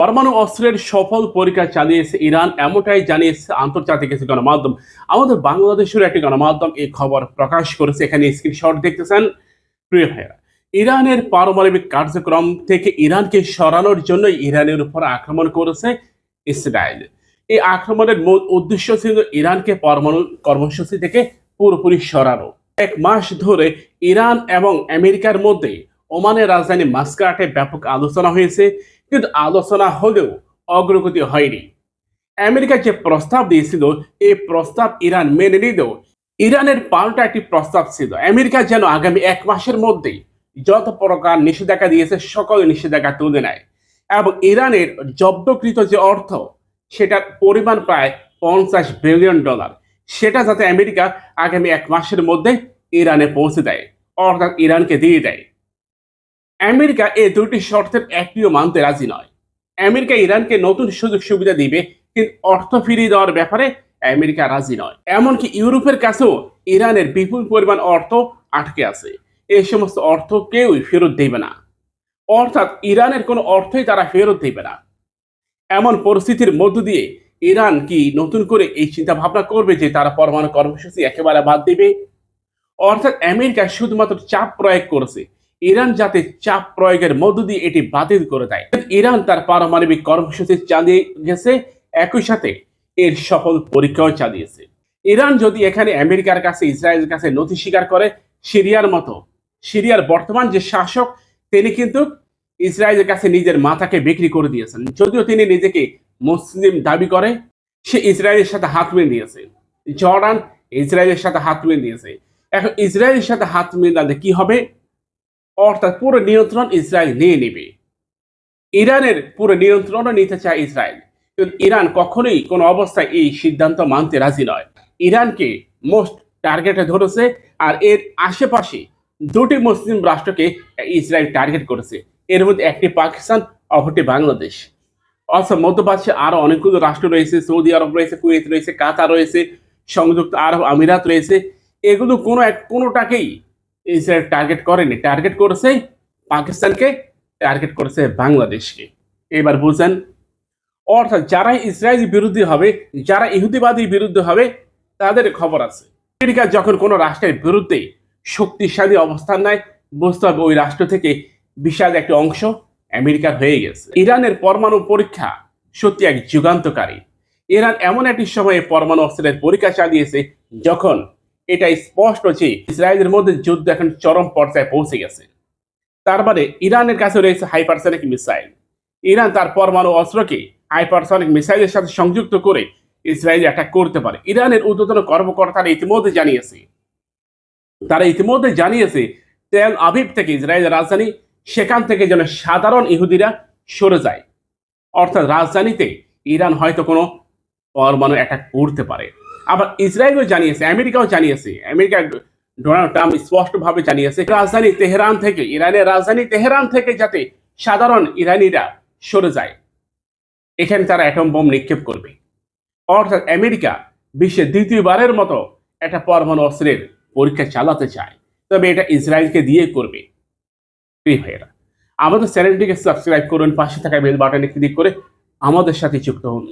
পরমাণু অস্ত্রের সফল পরীক্ষা চালিয়েছে ইরান, এমনটাই জানিয়েছে আন্তর্জাতিক কিছু গণমাধ্যম। আমাদের বাংলাদেশের একটি গণমাধ্যম এই খবর প্রকাশ করেছে, এখানে স্ক্রিনশট দেখতেছেন। প্রিয় ভাইরা ইরানের পারমাণবিক কার্যক্রম থেকে ইরানকে সরানোর জন্য ইরানের উপর আক্রমণ করেছে ইসরায়েল। এই আক্রমণের মূল উদ্দেশ্য ছিল ইরানকে পরমাণু কর্মসূচি থেকে পুরোপুরি সরানো। এক মাস ধরে ইরান এবং আমেরিকার মধ্যে ওমানের রাজধানী মাস্কাটে ব্যাপক আলোচনা হয়েছে। কিন্তু আলোচনা হলেও অগ্রগতি হয়নি। আমেরিকা যে প্রস্তাব দিয়েছিল, এই প্রস্তাব ইরান মেনে নিলেও ইরানের পাল্টা একটি প্রস্তাব ছিল। আমেরিকা যেন আগামী এক মাসের মধ্যেই যত প্রকার নিষেধাজ্ঞা দিয়েছে, সকল নিষেধাজ্ঞা তুলে নেয় এবং ইরানের জব্দকৃত যে অর্থ, সেটার পরিমাণ প্রায় পঞ্চাশ বিলিয়ন ডলার। সেটা যাতে আমেরিকা আগামী এক মাসের মধ্যে ইরানে পৌঁছে দেয়, অর্থাৎ ইরানকে দিয়ে দেয়। আমেরিকা এই দুটি শর্তের একটিও মানতে রাজি নয়। আমেরিকা ইরানকে নতুন সুযোগ সুবিধা দিবে, কিন্তু অর্থ ফিরিয়ে দেওয়ার ব্যাপারে আমেরিকা রাজি নয়। এমনকি ইউরোপের কাছেও ইরানের বিপুল পরিমাণ অর্থ আটকে আছে। এই সমস্ত অর্থ কেউই ফেরত দেবে না। অর্থাৎ ইরানের কোনো অর্থই তারা ফেরত দেবে না। এমন পরিস্থিতির মধ্য দিয়ে ইরান কি নতুন করে এই চিন্তা ভাবনা করবে যে তারা পরমাণু কর্মসূচি একেবারে বাদ দিবে? অর্থাৎ আমেরিকা শুধুমাত্র চাপ প্রয়োগ করেছে ইরান যাতে চাপ প্রয়োগের মধ্য দিয়ে এটি বাতিল করে দেয়। ইরান তার পারমাণবিক কর্মসূচি চালিয়ে গেছে, একই সাথে এর সফল পরীক্ষাও চালিয়েছে। ইরান যদি এখানে আমেরিকার কাছে, ইসরায়েলের কাছে নথি স্বীকার করে, সিরিয়ার মতো, সিরিয়ার বর্তমান যে শাসক, তিনি কিন্তু ইসরায়েলের কাছে নিজের মাথাকে বিক্রি করে দিয়েছেন। যদিও তিনি নিজেকে মুসলিম দাবি করে, সে ইসরায়েলের সাথে হাত মিলিয়ে দিয়েছে জর্ডান ইসরায়েলের সাথে হাত মিলিয়ে দিয়েছে এখন ইসরায়েলের সাথে হাত মিলালে কি হবে? অর্থাৎ পুরো নিয়ন্ত্রণ ইসরায়েল নিয়ে নেবে। ইরানের পুরো নিয়ন্ত্রণও নিতে চায় ইসরায়েল। কিন্তু ইরান কখনোই কোনো অবস্থায় এই সিদ্ধান্ত মানতে রাজি নয়। ইরানকে মোস্ট টার্গেটে ধরেছে আর এর আশেপাশে দুটি মুসলিম রাষ্ট্রকে ইসরায়েল টার্গেট করেছে। এর মধ্যে একটি পাকিস্তান, অপরটি বাংলাদেশ। অর্থাৎ মধ্যপ্রাচ্যে আরও অনেকগুলো রাষ্ট্র রয়েছে। সৌদি আরব রয়েছে, কুয়েত রয়েছে, কাতার রয়েছে, সংযুক্ত আরব আমিরাত রয়েছে। এগুলো কোনো এক কোনোটাকেই ইসরায়েল টার্গেট করেনি। টার্গেট করেছে পাকিস্তানকে টার্গেট করেছে বাংলাদেশকে। এবার বুঝেন, অর্থাৎ যারা ইসরায়েলি বিরোধী হবে, যারা ইহুদিবাদীর বিরুদ্ধে হবে, তাদের খবর আছে। আমেরিকা যখন কোনো রাষ্ট্রের বিরুদ্ধে শক্তিশালী অবস্থান নেয়, বুঝতে হবে ওই রাষ্ট্র থেকে বিশাল একটি অংশ আমেরিকার হয়ে গেছে। ইরানের পরমাণু পরীক্ষা সত্যি এক যুগান্তকারী। ইরান এমন একটি সময়ে পরমাণু অস্ত্রের পরীক্ষা চালিয়েছে যখন এটা স্পষ্ট যে ইসরায়েলের মধ্যে যুদ্ধ এখন চরম পর্যায়ে পৌঁছে গেছে। তার মানে ইরানের কাছে রয়েছে হাইপারসনিক মিসাইল। ইরান তার পরমাণু অস্ত্রকে হাইপারসনিক মিসাইলের সাথে সংযুক্ত করে ইসরায়েল অ্যাটাক করতে পারে। ইরানের ঊর্ধ্বতন কর্মকর্তারা ইতিমধ্যে জানিয়েছে, তারা ইতিমধ্যে জানিয়েছে, তেল আবিব থেকে ইসরায়েলের রাজধানী, সেখান থেকে যেন সাধারণ ইহুদিরা সরে যায়। অর্থাৎ রাজধানীতে ইরান হয়তো কোনো পরমাণু অ্যাটাক করতে পারে। আবার ইসরায়েলও জানিয়েছে, আমেরিকাও জানিয়েছে। আমেরিকা ডোনাল্ড ট্রাম্প স্পষ্টভাবে জানিয়েছে, রাজধানী তেহরান থেকে, ইরানের রাজধানী তেহরান থেকে যাতে সাধারণ ইরানিরা সরে যায়। এখানে তারা অ্যাটম বোম নিক্ষেপ করবে। অর্থাৎ আমেরিকা বিশ্বের দ্বিতীয়বারের মতো একটা পরমাণু অস্ত্রের পরীক্ষা চালাতে চায়। তবে এটা ইসরায়েলকে দিয়ে করবে। ভাইয়েরা, আমাদের চ্যানেলটিকে সাবস্ক্রাইব করুন, পাশে থাকা বেল বাটনে ক্লিক করে আমাদের সাথে যুক্ত হন।